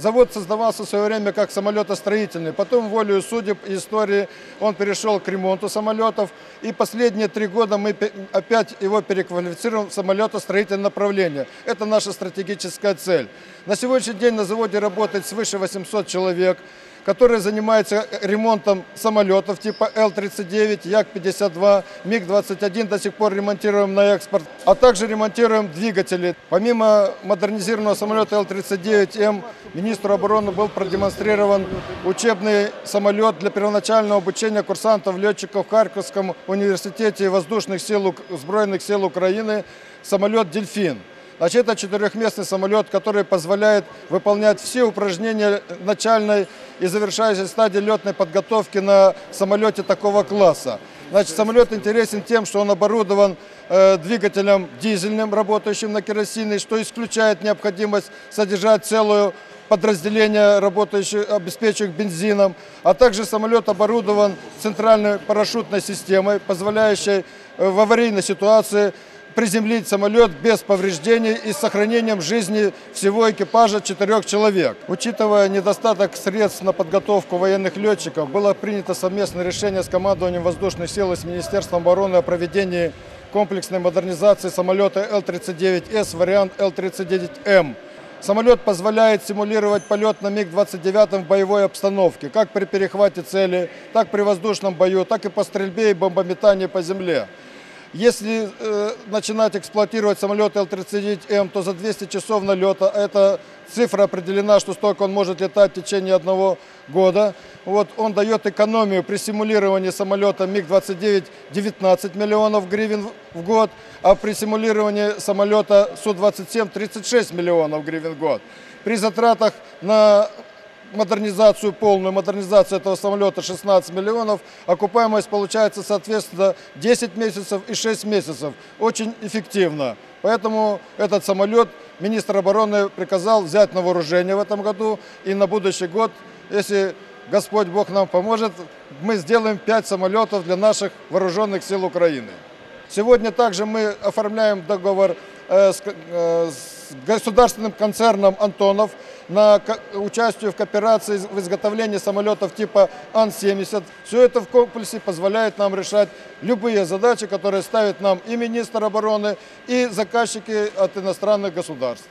Завод создавался в свое время как самолетостроительный. Потом, волею судеб и истории, он перешел к ремонту самолетов. И последние три года мы опять его переквалифицируем в самолетостроительное направление. Это наша стратегическая цель. На сегодняшний день на заводе работает свыше 800 человек которые занимаются ремонтом самолетов типа Л-39, Як-52, МиГ-21 до сих пор ремонтируем на экспорт, а также ремонтируем двигатели. Помимо модернизированного самолета Л-39М, министру обороны был продемонстрирован учебный самолет для первоначального обучения курсантов-летчиков в Харьковском университете воздушных сил Сбройных сил Украины, самолет «Дельфин». Значит, это четырехместный самолет, который позволяет выполнять все упражнения начальной и завершающей стадии летной подготовки на самолете такого класса. Значит, самолет интересен тем, что он оборудован э, двигателем дизельным, работающим на керосине, что исключает необходимость содержать целую подразделение, работающее, обеспечивающих бензином, а также самолет оборудован центральной парашютной системой, позволяющей э, в аварийной ситуации приземлить самолет без повреждений и с сохранением жизни всего экипажа четырех человек. Учитывая недостаток средств на подготовку военных летчиков, было принято совместное решение с командованием воздушных сил и с Министерством обороны о проведении комплексной модернизации самолета Л-39С, вариант Л-39М. Самолет позволяет симулировать полет на МиГ-29 в боевой обстановке, как при перехвате цели, так при воздушном бою, так и по стрельбе и бомбометании по земле. Если э, начинать эксплуатировать самолет Л-39М, то за 200 часов налета, эта цифра определена, что столько он может летать в течение одного года. Вот, он дает экономию при симулировании самолета МиГ-29 19 миллионов гривен в год, а при симулировании самолета Су-27 36 миллионов гривен в год. При затратах на модернизацию, полную модернизацию этого самолета 16 миллионов, окупаемость получается, соответственно, 10 месяцев и 6 месяцев. Очень эффективно. Поэтому этот самолет министр обороны приказал взять на вооружение в этом году. И на будущий год, если Господь Бог нам поможет, мы сделаем 5 самолетов для наших вооруженных сил Украины. Сегодня также мы оформляем договор э, э, с государственным концерном «Антонов» на участие в кооперации в изготовлении самолетов типа Ан-70. Все это в комплексе позволяет нам решать любые задачи, которые ставит нам и министр обороны, и заказчики от иностранных государств.